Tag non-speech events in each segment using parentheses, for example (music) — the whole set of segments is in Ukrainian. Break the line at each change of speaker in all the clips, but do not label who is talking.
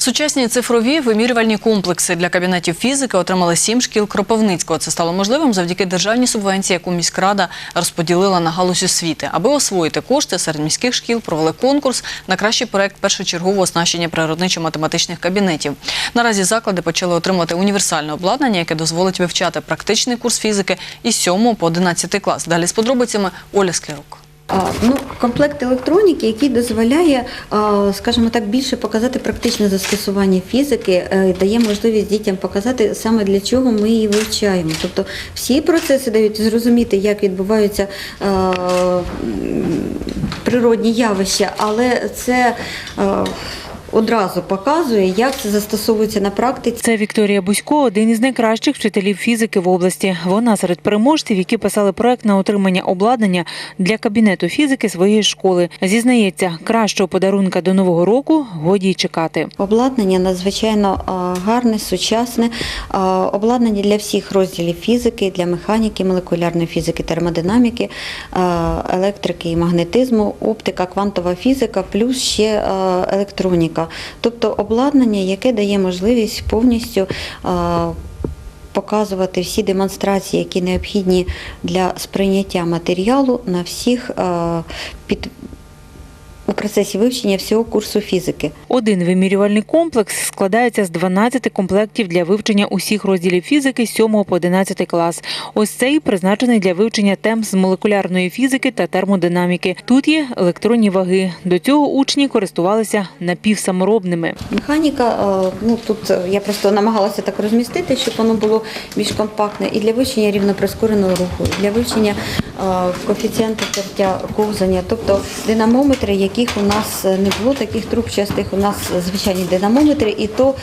Сучасні цифрові вимірювальні комплекси для кабінетів фізики отримали сім шкіл Кропивницького. Це стало можливим завдяки державній субвенції, яку міськрада розподілила на галузь освіти. Аби освоїти кошти, серед міських шкіл провели конкурс на кращий проект першочергового оснащення природничо-математичних кабінетів. Наразі заклади почали отримувати універсальне обладнання, яке дозволить вивчати практичний курс фізики із 7 по 11 клас. Далі з подробицями Оля Склярук.
Ну, комплект електроніки, який дозволяє, скажімо так, більше показати практичне застосування фізики, е, дає можливість дітям показати саме для чого ми її вивчаємо. Тобто всі процеси дають зрозуміти, як відбуваються природні явища, але це одразу показує, як це застосовується на практиці.
Це Вікторія Бусько, один із найкращих вчителів фізики в області. Вона серед переможців, які писали проект на отримання обладнання для кабінету фізики своєї школи. Зізнається, кращого подарунка до нового року годі й чекати.
Обладнання надзвичайно гарне, сучасне. Обладнання для всіх розділів фізики, для механіки, молекулярної фізики, термодинаміки, електрики і магнетизму, оптика, квантова фізика, плюс ще а, електроніка. Тобто обладнання, яке дає можливість повністю показувати всі демонстрації, які необхідні для сприйняття матеріалу на всіх під процесі вивчення всього курсу фізики.
Один вимірювальний комплекс складається з 12 комплектів для вивчення усіх розділів фізики з 7 по 11 клас. Ось цей призначений для вивчення тем з молекулярної фізики та термодинаміки. Тут є електронні ваги. До цього учні користувалися напівсаморобними.
Механіка, е, ну тут е, я просто намагалася так розмістити, щоб воно було більш компактне і для вивчення рівноприскореного руху, і для вивчення е, коефіцієнту тертя ковзання, тобто динамометри, яких у нас е, не було таких трубчастих, у нас звичайні динамометри, і то, е,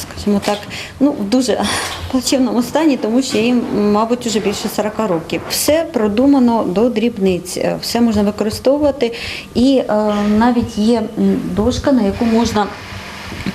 скажімо так, ну в дуже (laughs) плачевному стані, тому що їм, мабуть, вже більше 40 років. Все продумано до дрібниць, е, все можна використовувати, і навіть є дошка, на яку можна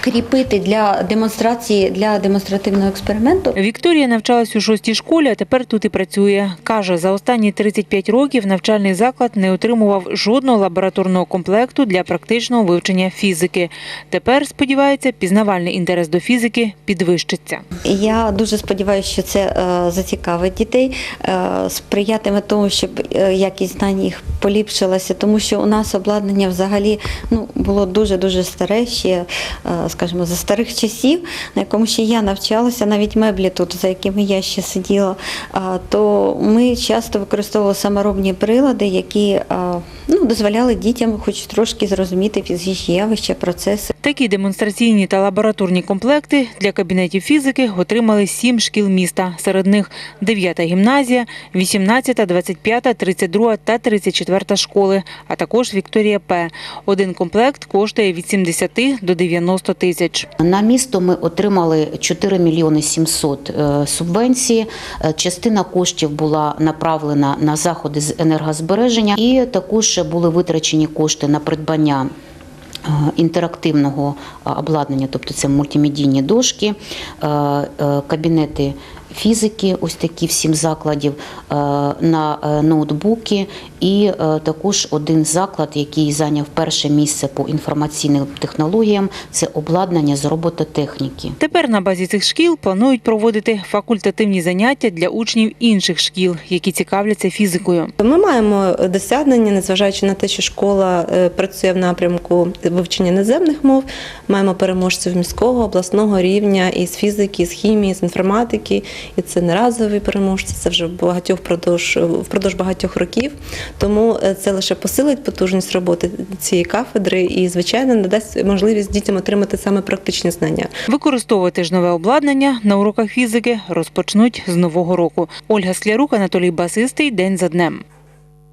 кріпити для демонстрації для демонстративного експерименту.
Вікторія навчалась у шостій школі, а тепер тут і працює. Каже, за останні 35 років навчальний заклад не отримував жодного лабораторного комплекту для практичного вивчення фізики. Тепер сподівається, пізнавальний інтерес до фізики підвищиться.
Я дуже сподіваюся, що це е, зацікавить дітей, е, сприятиме тому, щоб е, якість знань їх поліпшилася, тому що у нас обладнання взагалі ну, було дуже-дуже старе, ще, скажімо, за старих часів, на якому ще я навчалася, навіть меблі тут, за якими я ще сиділа, то ми часто використовували саморобні прилади, які ну, дозволяли дітям хоч трошки зрозуміти фізичні явища, процеси.
Такі демонстраційні та лабораторні комплекти для кабінетів фізики отримали сім шкіл міста. Серед них 9 гімназія, 18, 25, 32 та 34 школи, а також Вікторія П. Один комплект коштує від 70 до 90 тисяч.
На місто ми отримали 4 мільйони 700 е, субвенції. Е, Частина коштів була направлена на заходи з енергозбереження, і також були витрачені кошти на придбання. е, Інтерактивного обладнання, тобто це мультимедійні дошки, кабінети фізики, ось такі в сім закладів, е, на е, ноутбуки, і е, також один заклад, який зайняв перше місце по інформаційним технологіям, це обладнання з робототехніки.
Тепер на базі цих шкіл планують проводити факультативні заняття для учнів інших шкіл, які цікавляться фізикою.
Ми маємо досягнення, незважаючи на те, що школа працює в напрямку вивчення наземних мов. Маємо переможців міського, обласного рівня із фізики, з хімії, з інформатики. І це не разові переможці, це вже багатьох впродовж, впродовж багатьох років. Тому е, це лише посилить потужність роботи цієї кафедри і, звичайно, надасть можливість дітям отримати саме практичні знання.
Використовувати ж нове обладнання на уроках фізики розпочнуть з нового року. Ольга Склярук, Анатолій Басистий. День за днем.